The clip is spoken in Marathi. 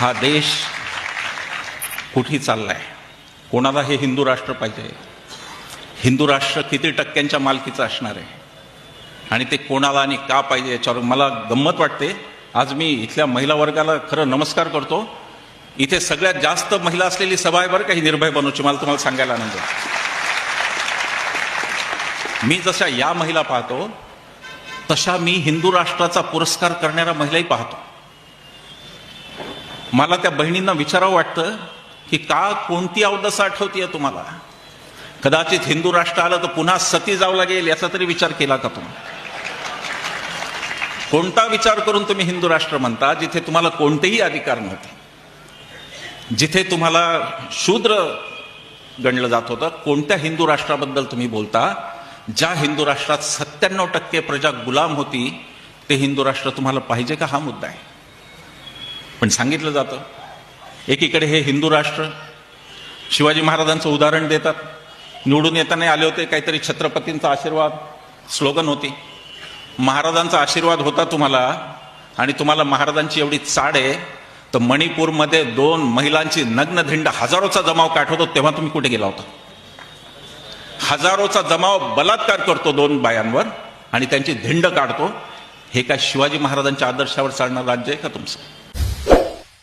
हा देश कुठे चाललाय? कोणाला हे हिंदू राष्ट्र पाहिजे? हिंदू राष्ट्र किती टक्क्यांच्या मालकीचं असणार आहे? आणि ते कोणाला आणि का पाहिजे याच्यावर मला गंमत वाटते. आज मी इथल्या महिला वर्गाला खरं नमस्कार करतो. इथे सगळ्यात जास्त महिला असलेली सभा आहे बरं काही निर्भय बनवची मला तुम्हाला सांगायला आनंद मी जशा या महिला पाहतो तशा मी हिंदू राष्ट्राचा पुरस्कार करणाऱ्या महिलाही पाहतो. मला त्या बहिणींना विचारावं वाटतं की का कोणती अवदसा आठवतीये तुम्हाला? कदाचित हिंदू राष्ट्र आलं तर पुन्हा सती जावं लागेल याचा तरी विचार केला का तुम्ही? कोणता विचार करून तुम्ही हिंदू राष्ट्र म्हणता जिथे तुम्हाला कोणतेही अधिकार नव्हते? जिथे तुम्हाला शूद्र गणलं जात होतं कोणत्या हिंदू राष्ट्राबद्दल तुम्ही बोलता? ज्या हिंदू राष्ट्रात सत्त्याण्णव टक्के प्रजा गुलाम होती ते हिंदू राष्ट्र तुम्हाला पाहिजे का? हा मुद्दा आहे. पण सांगितलं जातं. एकीकडे हे हिंदू राष्ट्र शिवाजी महाराजांचं उदाहरण देतात. निवडून येताना आले होते काहीतरी छत्रपतींचा आशीर्वाद स्लोगन होती. महाराजांचा आशीर्वाद होता तुम्हाला आणि तुम्हाला महाराजांची एवढी चाड आहे. तर मणिपूरमध्ये दोन महिलांची नग्न धिंड हजारोचा जमाव काढवतो तेव्हा तुम्ही कुठे गेला होता? हजारोचा जमाव बलात्कार करतो दोन बायांवर आणि त्यांची धिंड काढतो. हे काय शिवाजी महाराजांच्या आदर्शावर चालणार राज्य आहे का तुमचं?